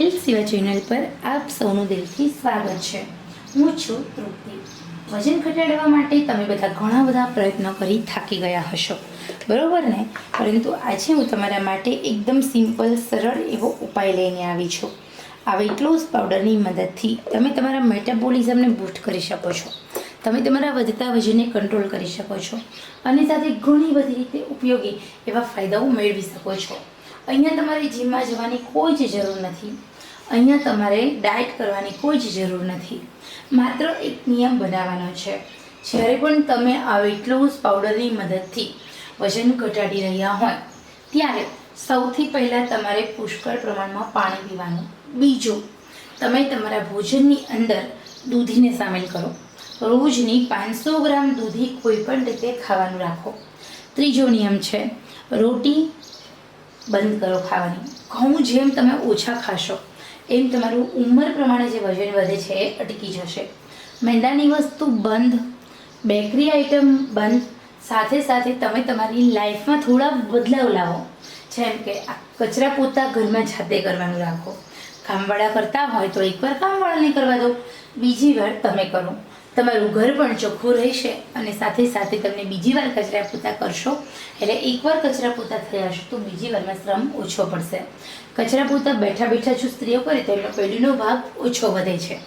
Health સેવા channel પર આપ સૌનું દિલથી સ્વાગત છે. હું છું તૃપ્તિ વજન ઘટાડવા માટે તમે બધા ઘણા બધા પ્રયત્નો કરી થાકી ગયા હશો. બરોબર ને? પરંતુ આજે હું તમારા માટે એકદમ સિમ્પલ સરળ એવો ઉપાય લઈને આવી છું. આ વેટ લોસ પાવડરની મદદથી તમે તમારા મેટાબોલિઝમને બૂસ્ટ કરી શકો છો. તમે તમારા વધતા વજનને કંટ્રોલ કરી શકો છો. અને સાથે ઘણી બધી રીતે ઉપયોગી એવા ફાયદાઓ મેળવી શકો છો. અહીંયા તમારે જીમમાં જવાની કોઈ જ જરૂર નથી. અહીંયા તમારે ડાયટ કરવાની કોઈ જ જરૂર નથી. માત્ર એક નિયમ બનાવવાનો છે. જ્યારે પણ તમે આ વેટ લોસ પાવડરની મદદથી વજન ઘટાડી રહ્યા હોય, ત્યારે સૌથી પહેલાં તમારે પુષ્કળ પ્રમાણમાં પાણી પીવાનું. બીજું, તમે તમારા ભોજનની અંદર દૂધીને સામેલ કરો. રોજની પાંચસો ગ્રામ દૂધી કોઈ પણ રીતે ખાવાનું રાખો. ત્રીજો નિયમ છે, રોટી બંધ કરો ખાવાની. ઘઉં જેમ તમે ઓછા ખાશો એમ તમારું ઉંમર પ્રમાણે જે વજન વધે છે એ અટકી જશે. મેંદાની વસ્તુ બંધ, બેકરી આઇટમ બંધ, સાથે સાથે તમે તમારી લાઈફમાં થોડા બદલાવ લાવો. જેમ કે આ કચરા પોતા ઘરમાં જાતે કરવાનું રાખો. કામવાળા કરતા હોય તો એકવાર કામવાળાને કરવા દો. બીજી વાર તમે કરો. તમારું ઘર પણ ચોખ્ખું રહેશે અને સાથે સાથે તમને બીજી વાર કચરા પોતા કરશો, એટલે એકવાર કચરા પોતા થયા હશે તો બીજી વારમાં શ્રમ ઓછો પડશે. કચરા પોતા બેઠા બેઠા જો સ્ત્રીઓ કરે તો એમનો પેઢીનો ભાગ ઓછો વધે છે.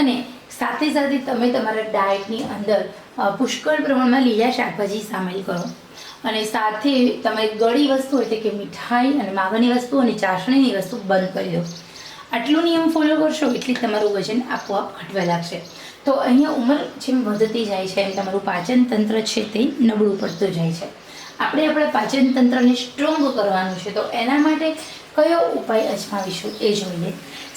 અને સાથે સાથે તમે તમારા ડાયટની અંદર પુષ્કળ પ્રમાણમાં લીલા શાકભાજી સામેલ કરો. અને સાથે તમે ગળી વસ્તુ એટલે કે મીઠાઈ અને માવાની વસ્તુ અને ચાસણીની વસ્તુ બંધ કરી દો. આટલો નિયમ ફોલો કરશો એટલે તમારું વજન આપોઆપ ઘટવા લાગશે. તો અહીંયા ઉંમર જેમ વધતી જાય છે, એમ તમારું પાચન તંત્ર છે તે નબળું પડતું જાય છે. આપણે આપણા પાચન તંત્રને સ્ટ્રોંગ કરવાનું છે, તો એના માટે કયો ઉપાય અજમાવીશું એ જોઈએ.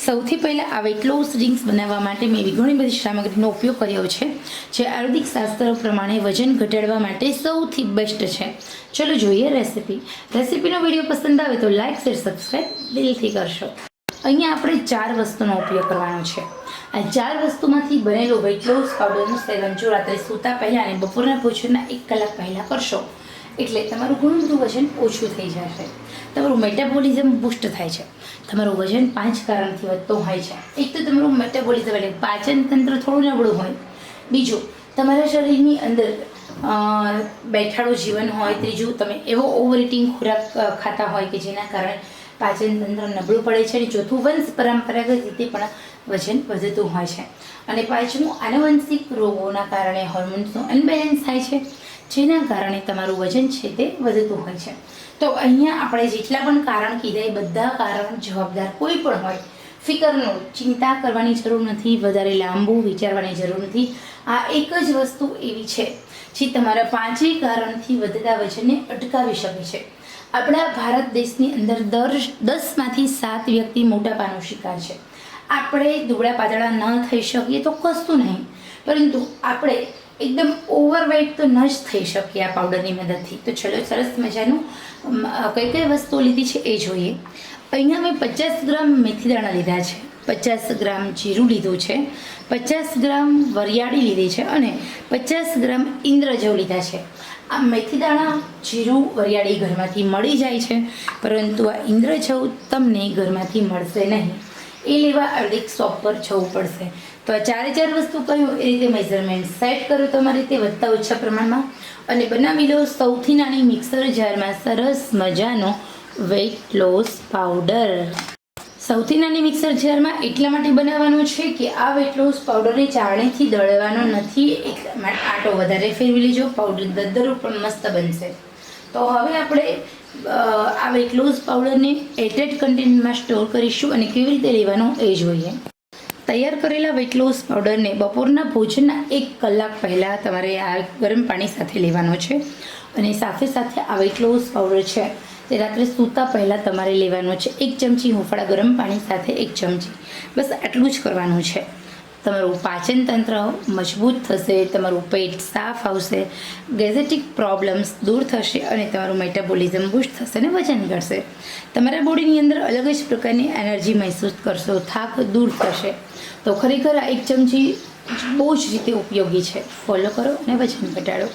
સૌથી પહેલાં આ વેટ લોસ ડ્રિંક્સ બનાવવા માટે મેં એવી ઘણી બધી સામગ્રીનો ઉપયોગ કર્યો છે, જે આયુર્વેદિક શાસ્ત્ર પ્રમાણે વજન ઘટાડવા માટે સૌથી બેસ્ટ છે. ચલો જોઈએ રેસીપી રેસીપીનો વીડિયો પસંદ આવે તો લાઇક શેર સબસ્ક્રાઈબ દિલથી કરશો. અહીંયા આપણે ચાર વસ્તુનો ઉપયોગ કરવાનો છે. આ ચાર વસ્તુમાંથી બનેલો વેટ લોસ પાવડરનું સેવન જો રાત્રે સૂતા પહેલાં અને બપોરના ભોજનના એક કલાક પહેલાં કરશો, એટલે તમારું ઘણું બધું વજન ઓછું થઈ જશે. તમારું મેટાબોલિઝમ બુસ્ટ થાય છે. તમારું વજન પાંચ કારણથી વધતું હોય છે. એક તો તમારું મેટાબોલિઝમ એટલે પાચન તંત્ર થોડું નબળું હોય. બીજું, તમારા શરીરની અંદર બેઠાડું જીવન હોય. ત્રીજું, તમે એવો ઓવર ઇટિંગ ખોરાક ખાતા હોય કે જેના કારણે પાચન તંત્ર નબળું પડે છે અને ચોથું વંશ પરંપરાગત રીતે પણ વજન વધતું હોય છે. અને પાંચમું આનુવંશિક રોગોના કારણે હોર્મોન્સનું અનબેલેન્સ થાય છે, જેના કારણે તમારું વજન છે તે વધતું હોય છે. તો અહીંયા આપણે જેટલા પણ કારણ કીધા એ બધા કારણ જવાબદાર કોઈ પણ હોય, ફિકરનો ચિંતા કરવાની જરૂર નથી, વધારે લાંબુ વિચારવાની જરૂર નથી. આ એક જ વસ્તુ એવી છે, જે તમારા પાંચેય કારણથી વધતા વજનને અટકાવી શકે છે. આપણા ભારત દેશની અંદર દર દસમાંથી સાત વ્યક્તિ મોટાપાનો શિકાર છે. આપણે દુબળા પાતળા ન થઈ શકીએ તો કશું નહીં, પરંતુ આપણે એકદમ ઓવરવેટ તો ન જ થઈ શકીએ આ પાવડરની મદદથી. તો ચલો, સરસ મજાનું કઈ કઈ વસ્તુઓ લીધી છે એ જોઈએ. અહીંયા મેં પચાસ ગ્રામ મેથી દાણા લીધા છે, પચાસ ગ્રામ જીરું લીધું છે, પચાસ ગ્રામ વરિયાળી લીધી છે અને પચાસ ગ્રામ ઇન્દ્રજવ લીધા છે. આ મેથી દાણા જીરું વરિયાળી ઘરમાંથી મળી જાય છે, પરંતુ આ ઇન્દ્રજવ તમને ઘરમાંથી મળશે નહીં. એ લેવા આયુર્વેદિક શોપ પર જવું પડશે. તો આ ચારે ચાર વસ્તુ કહ્યું એ રીતે મેઝરમેન્ટ સેટ કરો તમારી રીતે વધતા ઓછા પ્રમાણમાં અને બનાવી લો સૌથી નાની મિક્સર જારમાં સરસ મજાનો વેઇટ લોસ પાવડર સૌથી નાની મિક્સર જારમાં એટલા માટે બનાવવાનું છે કે આ વેટ લોસ પાવડરને ચાળણીથી દળવાનો નથી. એટલા માટે આટો વધારે ફેરવી લેજો. પાવડર દદ્દરો પણ મસ્ત બનશે. તો હવે આપણે આ વેટ લોસ પાવડરને એટેડ કન્ટેન્ટમાં સ્ટોર કરીશું અને કેવી રીતે લેવાનું એ જોઈએ. તૈયાર કરેલા વેટ લોસ પાવડરને બપોરના ભોજનના એક કલાક પહેલાં તમારે આ ગરમ પાણી સાથે લેવાનો છે. અને સાથે સાથે આ વેટ લોસ પાવડર છે તે રાત્રે સૂતા પહેલાં તમારે લેવાનું છે. એક ચમચી હૂંફાળા ગરમ પાણી સાથે એક ચમચી. બસ આટલું જ કરવાનું છે. તમારું પાચન તંત્ર મજબૂત થશે, તમારું પેટ સાફ આવશે ગેઝેટિક પ્રોબ્લેમ્સ દૂર થશે અને તમારું મેટાબોલિઝમ બુસ્ટ થશે અને વજન ઘટશે. તમારા બોડીની અંદર અલગ જ પ્રકારની એનર્જી મહેસૂસ કરશો, થાક દૂર થશે. તો ખરેખર આ એક ચમચી બહુ જ રીતે ઉપયોગી છે. ફોલો કરો અને વજન ઘટાડો.